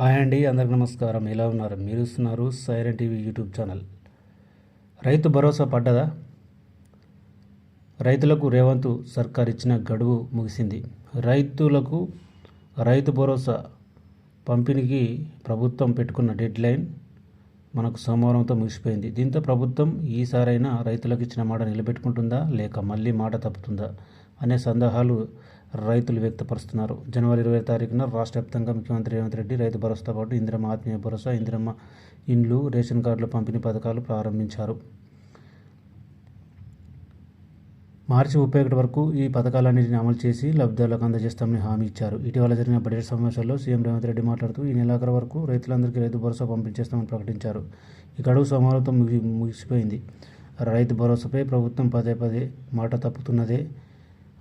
Hi అండి అందరికి నమస్కారం. ఎలా ఉన్నారు? మీరు ఇస్తున్నారు siren TV YouTube channel. Rythu Bharosa పడ్డదా? రైతులకు రేవంత్ సర్కార్ ఇచ్చిన గడువు ముగిసింది. రైతులకు రైతు భరోసా పంపిణీకి ప్రభుత్వం పెట్టుకున్న డెడ్ లైన్ మనకు సోమవారంతో ముగిసిపోయింది. దీంతో ప్రభుత్వం ఈసారైనా రైతులకు ఇచ్చిన మాట నిలబెట్టుకుంటుందా? లేక మళ్ళీ మాట తప్పుతుందా? అనే సందేహాలు రైతులు వ్యక్తపరుస్తున్నారు. జనవరి ఇరవై తారీఖున రాష్ట్ర వ్యాప్తంగా ముఖ్యమంత్రి రేవంత్ రెడ్డి రైతు భరోసాతో పాటు ఇందిరమ్మ ఆత్మీయ భరోసా ఇందిరమ్మ ఇండ్లు రేషన్ కార్డుల పంపిణీ పథకాలు ప్రారంభించారు. మార్చి ముప్పై ఒకటి వరకు ఈ పథకాలన్నింటిని అమలు చేసి లబ్ధిదారులకు అందజేస్తామని హామీ ఇచ్చారు. ఇటీవల జరిగిన బడ్జెట్ సమావేశాల్లో సీఎం రేవంత్ రెడ్డి మాట్లాడుతూ ఈ నెలాఖరు వరకు రైతులందరికీ రైతు భరోసా పంపించేస్తామని ప్రకటించారు. ఈ గడువు సోమవారంతో ముగి ముగిసిపోయింది. రైతు భరోసాపై ప్రభుత్వం పదే పదే మాట తప్పుతున్నదే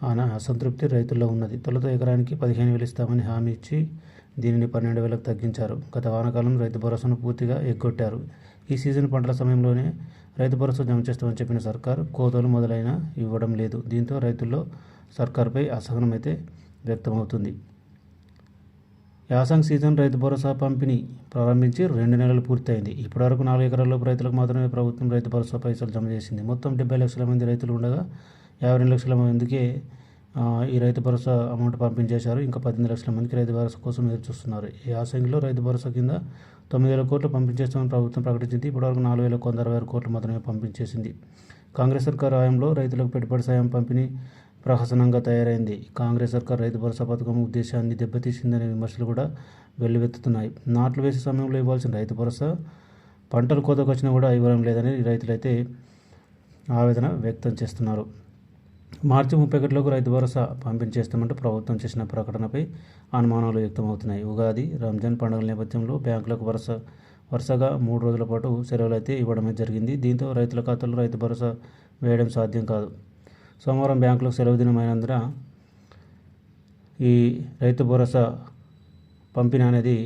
అన అసంతృప్తి రైతుల్లో ఉన్నది. తొలుత ఎకరానికి పదిహేను వేలు ఇస్తామని హామీ ఇచ్చి దీనిని పన్నెండు వేలకు తగ్గించారు. గత వానాకాలం రైతు భరోసాను పూర్తిగా ఎగ్గొట్టారు. ఈ సీజన్ పంటల సమయంలోనే రైతు భరోసా జమ చేస్తామని చెప్పిన సర్కార్ కోతలు మొదలైన ఇవ్వడం లేదు. దీంతో రైతుల్లో సర్కార్పై అసహనం అయితే వ్యక్తమవుతుంది. యాసంగ్ సీజన్ రైతు భరోసా పంపిణీ ప్రారంభించి రెండు నెలలు పూర్తయింది. ఇప్పటివరకు నాలుగు ఎకరాల రైతులకు మాత్రమే ప్రభుత్వం రైతు భరోసా పైసలు జమ చేసింది. మొత్తం డెబ్బై లక్షల మంది రైతులు ఉండగా యాభై రెండు లక్షల మందికి ఈ రైతు భరోసా అమౌంట్ పంపించేశారు. ఇంకా పద్దెనిమిది లక్షల మందికి రైతు భరోసా కోసం ఎదురు చూస్తున్నారు. ఈ యాసంగిలో రైతు భరోసా కింద తొమ్మిది వేల కోట్లు పంపించేస్తామని ప్రభుత్వం ప్రకటించింది. ఇప్పటివరకు నాలుగు వేల వంద అరవై ఆరు కోట్లు మాత్రమే పంపించేసింది. కాంగ్రెస్ సర్కార్ హయాంలో రైతులకు పెట్టుబడి సాయం పంపిణీ ప్రహసనంగా తయారైంది. కాంగ్రెస్ సర్కార్ రైతు భరోసా పథకం ఉద్దేశాన్ని దెబ్బతీసిందనే విమర్శలు కూడా వెల్లువెత్తుతున్నాయి. నాట్లు వేసే సమయంలో ఇవ్వాల్సిన రైతు భరోసా పంటలు కోతకు వచ్చినా కూడా ఇవ్వడం లేదని రైతులైతే ఆవేదన వ్యక్తం చేస్తున్నారు. మార్చి ముప్పై ఒకటిలోకి రైతు భరోసా పంపించేస్తామంటూ ప్రభుత్వం చేసిన ప్రకటనపై అనుమానాలు వ్యక్తమవుతున్నాయి. ఉగాది రంజాన్ పండుగల నేపథ్యంలో బ్యాంకులకు వరుస వరుసగా మూడు రోజుల పాటు సెలవులు అయితే ఇవ్వడమే జరిగింది. దీంతో రైతుల ఖాతాల్లో రైతు భరోసా వేయడం సాధ్యం కాదు. సోమవారం బ్యాంకులకు సెలవు దినమైనందున ఈ రైతు భరోసా పంపిణీ అనేది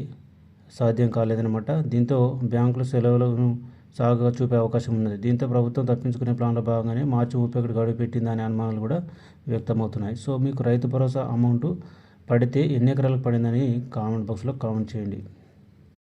సాధ్యం కాలేదన్నమాట. దీంతో బ్యాంకులు సెలవులను సాగుగా చూపే అవకాశం ఉన్నది. దీంతో ప్రభుత్వం తప్పించుకునే ప్లాన్లో భాగంగానే మార్చి ముప్పై ఒకటి గడువు పెట్టిందనే అనుమానాలు కూడా వ్యక్తమవుతున్నాయి. సో మీకు రైతు భరోసా అమౌంట్ పడితే ఎన్ని ఎకరాలకు పడిందని కామెంట్ బాక్స్లో కామెంట్ చేయండి.